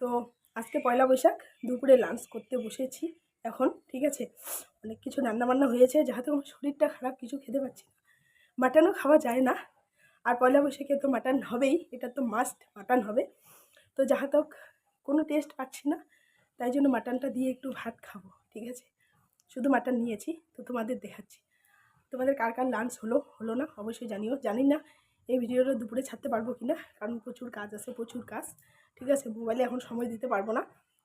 তো আজকে পয়লা বৈশাখ, দুপুরে লাঞ্চ করতে বসেছি এখন, ঠিক আছে? অনেক কিছু রান্নাবান্না হয়েছে যাহাতে আমার শরীরটা খারাপ, কিছু খেতে পাচ্ছি না। মাটনও খাওয়া যায় না, আর পয়লা বৈশাখে তো মাটন হবেই, এটা তো মাস্ট মাটন হবে। তো যাহাতক কোনো টেস্ট পাচ্ছি না, তাই জন্য মাটনটা দিয়ে একটু ভাত খাব, ঠিক আছে? শুধু মাটন নিয়েছি, তো তোমাদের দেখাচ্ছি। তোমাদের কার কার লাঞ্চ হলো হলো না, অবশ্যই জানিও। জানি না এই ভিডিওটা দুপুরে ছাড়তে পারব কি না? কারণ প্রচুর কাজ আছে, প্রচুর কাজ। ঠিক আছে, মোবাইলে এখন সময় দিতে পারব না।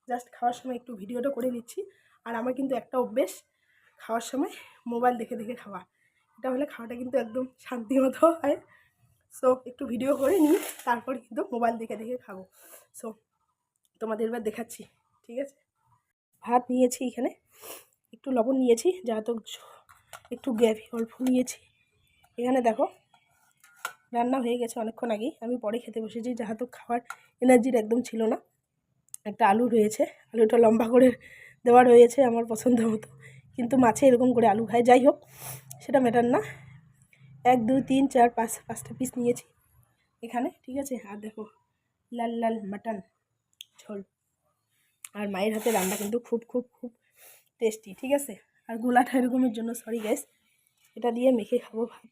জাস্ট খাওয়ার সময় একটু ভিডিওটা করে নিচ্ছি। আর আমার কিন্তু একটা অভ্যেস, খাওয়ার সময় মোবাইল দেখে দেখে খাওয়া। এটা হলে খাওয়াটা কিন্তু একদম শান্তি মতো হয়। সো একটু ভিডিও করে নিই, তারপর কিন্তু মোবাইল দেখে দেখে খাব। সো তোমাদের এবার দেখাচ্ছি। ঠিক আছে? ভাত নিয়েছি এখানে। একটু লবণ নিয়েছি যা তো একটু গ্রেভি, অল্প নিয়েছি। এখানে দেখো রান্না হয়ে গেছে অনেকক্ষণ আগেই। আমি পরে খেতে বসেছি যাহা তো খাওয়ার এনার্জির একদম ছিল না। একটা আলু রয়েছে, আলুটা লম্বা করে দেওয়া রয়েছে আমার পছন্দ মতো। কিন্তু মাছে এরকম করে আলু খায়। যাই হোক, সেটা ম্যাটার না। এক, দুই, তিন, চার, পাঁচ, পাঁচটা পিস নিয়েছি এখানে, ঠিক আছে? আর দেখো, লাল লাল মাটন ঝোল। আর মায়ের হাতে রান্না কিন্তু খুব খুব খুব টেস্টি ঠিক আছে? আর গোলাটা এরকমের জন্য সরি গ্যাস এটা দিয়ে মেখে খাব ভাত।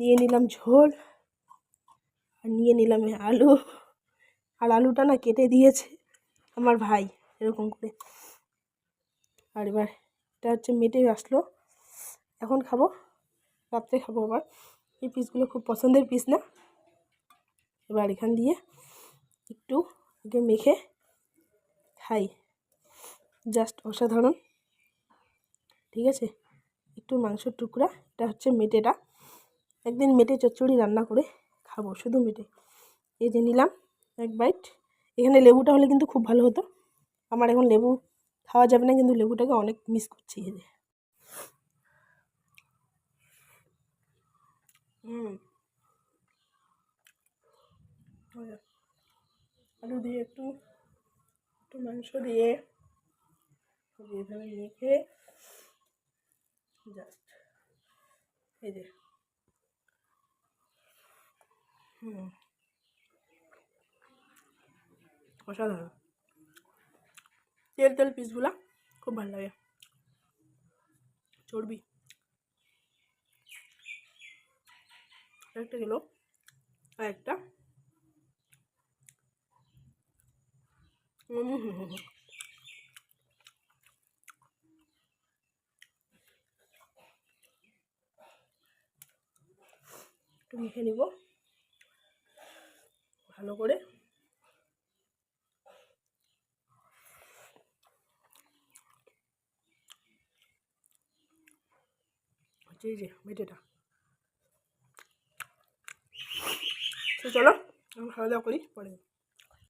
নিয়ে নিলাম ঝোল আর নিয়ে নিলাম আলু। আর আলুটা না কেটে দিয়েছে আমার ভাই, এরকম করে। আর এবার এটা হচ্ছে মেটে আসলো। এখন খাব, রাত্রে খাব আবার। এই পিসগুলো খুব পছন্দের পিস না? এবার এখান দিয়ে একটু আগে মেখে খাই। জাস্ট অসাধারণ। ঠিক আছে? একটু মাংসের টুকরা, এটা হচ্ছে মেটেটা। একদিন মেটে চচ্চড়ি রান্না করে খাব, শুধু মেটে। এই যে নিলাম এক বাইট এখানে লেবুটা হলে কিন্তু খুব ভালো হতো। আমার এখন লেবু খাওয়া যাবে না, কিন্তু লেবুটাকে অনেক মিস করছি এই যে। আলু দিয়ে একটু একটু মাংস দিয়ে এইভাবে মেখে জাস্ট এই যে। হুম। অসাধারণ। তেল তেল পিসগুলা খুব ভালো লাগে। চর্বি। একটা গেল। আর একটা হুম হুম হুম। একটু মেখে নিব। ভালো করে। জি জি মেটেটা তো চলো আমি খাওয়া দাওয়া করি পরে